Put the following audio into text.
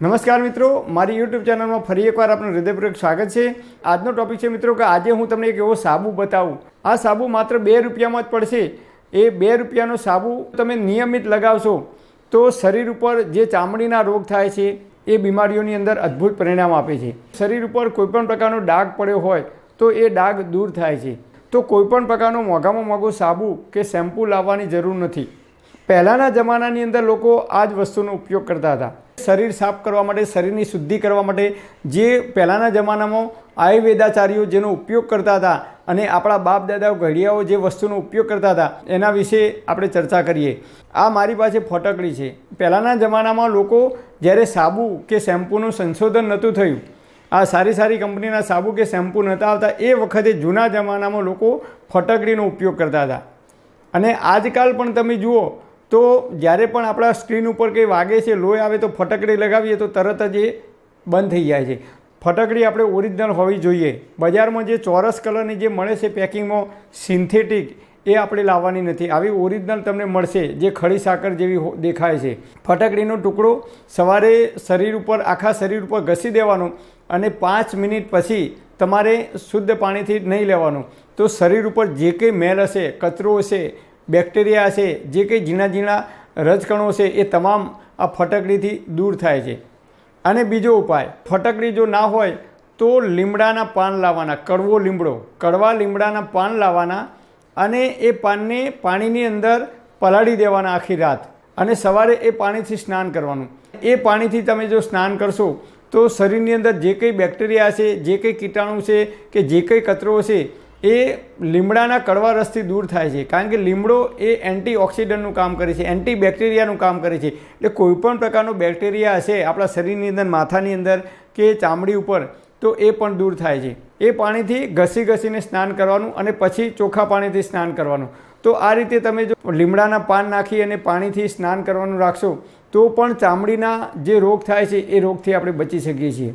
નમસ્કાર મિત્રો, મારી યુટ્યુબ ચેનલમાં ફરી એકવાર આપનું હૃદયપૂર્વક સ્વાગત છે. આજનો ટોપિક છે મિત્રો કે આજે હું તમને એક એવો સાબુ બતાવું. આ સાબુ માત્ર બે રૂપિયામાં જ પડશે. એ બે રૂપિયાનો સાબુ તમે નિયમિત લગાવશો, તો શરીર ઉપર જે ચામડીના રોગ થાય છે, એ બીમારીઓની અંદર અદ્ભુત પરિણામ આપે છે. શરીર ઉપર કોઈપણ પ્રકારનો ડાઘ પડ્યો હોય, તો એ ડાઘ દૂર થાય છે. તો કોઈપણ પ્રકારનો મોંઘામાં મોંઘો સાબુ કે શેમ્પૂ લાવવાની જરૂર નથી. પહેલાંના જમાનાની અંદર લોકો આ જ વસ્તુનો ઉપયોગ કરતા હતા. શરીર સાફ કરવા માટે, શરીરની શુદ્ધિ કરવા માટે જે પહેલાંના જમાનામાં આયુર્વેદાચાર્યો જેનો ઉપયોગ કરતા હતા અને આપણા બાપ દાદાઓ ઘડિયાઓ જે વસ્તુનો ઉપયોગ કરતા હતા, એના વિશે આપણે ચર્ચા કરીએ. આ મારી પાસે ફોટકડી છે. પહેલાંના જમાનામાં લોકો જ્યારે સાબુ કે શેમ્પૂનું સંશોધન નહોતું થયું, આ સારી સારી કંપનીના સાબુ કે શેમ્પૂ નહોતા આવતા, એ વખતે જૂના જમાનામાં લોકો ફટકડીનો ઉપયોગ કરતા હતા. અને આજકાલ પણ તમે જુઓ તો જ્યારે પણ આપણા સ્ક્રીન ઉપર કંઈ વાગે છે, લોહી આવે તો ફટકડી લગાવીએ તો તરત જ એ બંધ થઈ જાય છે. ફટકડી આપણે ઓરિજિનલ હોવી જોઈએ. બજારમાં જે ચોરસ કલરની જે મળે છે પેકિંગમાં, સિન્થેટિક, એ આપણે લાવવાની નથી. આવી ઓરિજિનલ તમને મળશે, જે ખડી સાકર જેવી દેખાય છે. ફટકડીનો ટુકડો સવારે શરીર ઉપર, આખા શરીર ઉપર ઘસી દેવાનો અને પાંચ મિનિટ પછી તમારે શુદ્ધ પાણીથી નહીં લેવાનું. તો શરીર ઉપર જે કંઈ મેલ હશે, કચરો હશે બેક્ટેરિયા છે, જે કંઈ ઝીણા ઝીણા રજકણો છે, એ તમામ આ ફટકડીથી દૂર થાય છે. અને બીજો ઉપાય, ફટકડી જો ના હોય તો લીમડાના પાન લાવવાના, કડવો લીમડો, કડવા લીમડાના પાન લાવવાના અને એ પાનને પાણીની અંદર પલાળી દેવાના આખી રાત અને સવારે એ પાણીથી સ્નાન કરવાનું. એ પાણીથી તમે જો સ્નાન કરશો, તો શરીરની અંદર જે કંઈ બેક્ટેરિયા છે, જે કંઈ કીટાણુ છે કે જે કંઈ કચરો છે એ લીમડાના કડવા રસથી દૂર થાય છે. કારણ કે લીમડો એ એન્ટીઓક્સિડન્ટનું કામ કરે છે એન્ટી બેક્ટેરિયાનું કામ કરે છે. એટલે કોઈપણ પ્રકારનો બેક્ટેરિયા હશે આપણા શરીરની અંદર, માથાની અંદર કે ચામડી ઉપર, તો એ પણ દૂર થાય છે. એ પાણીથી ઘસી ઘસીને સ્નાન કરવાનું અને પછી ચોખ્ખા પાણીથી સ્નાન કરવાનું. તો આ રીતે તમે જો લીમડાના પાન નાખી અને પાણીથી સ્નાન કરવાનું રાખશો, તો પણ ચામડીના જે રોગ થાય છે, એ રોગથી આપણે બચી શકીએ છીએ.